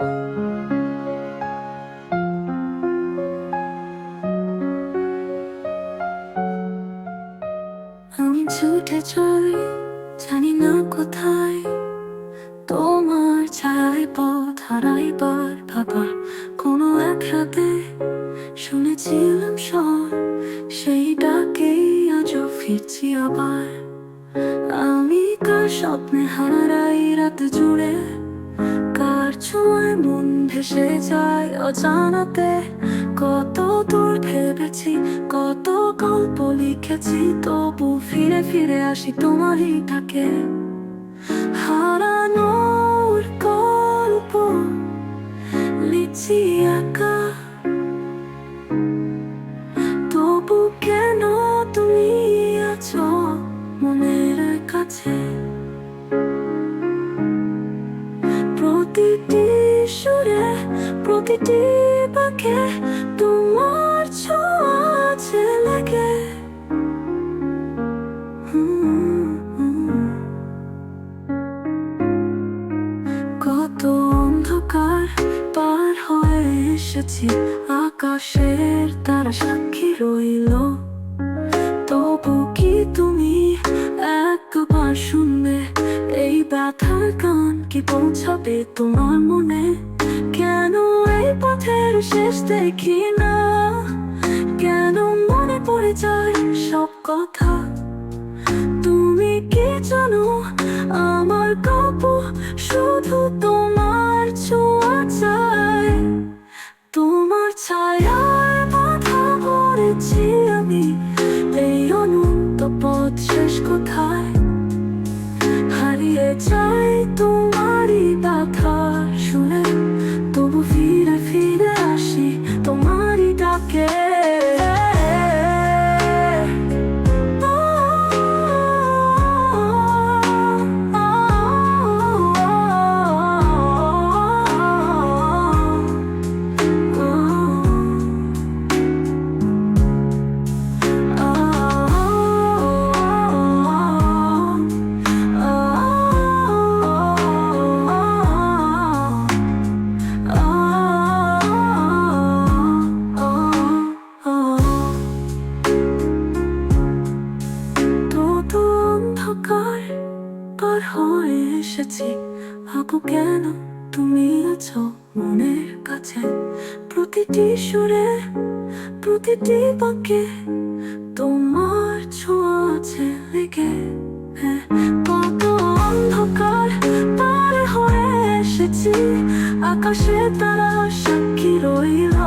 আমি তোমার ছায় পথ হারাইবার ভাবা কোনো এক রাতে শুনেছিলাম আজও ফিরছি আবার। আমি কার স্বপ্নে হারাই রাত জুড়ে? ছোঁয়ায় মন কত গল্প লিখেছি, তবু ফিরে হারানোর গল্প লিখছি একা। তবু কেন তুমি আছো মনের প্রতিটি বাঁকে তোমার ছোঁয়া আছে লেগে। কত অন্ধকার পার হয়ে এসেছি, আকাশের তারা সাক্ষী রইল। তবু কি তুমি একবার শুনবে? এই ব্যথার গান কি পৌঁছাবে তোমার মনে? কেন এই পথের শেষ দেখি না? কেন মনে পড়ে যায় সব কথা? তুমি কি জানো আমার গল্প শুধু তোমার ছোঁয়া চাই? তোমার ছায়ায় বাধা পড়েছি আমি, এই অনন্ত পথ শেষ কোথায়? হারিয়ে যাই তোমারই এসেছি ভাবো কেন তুমি আছো মনের কাছে? প্রতিটি সুরে প্রতিটি বাক্যে তোমার ছোঁয়া আছে লেগে। হ্যাঁ, কত অন্ধকার পার হয়ে এসেছি। আকাশে তারা সাক্ষী রইল।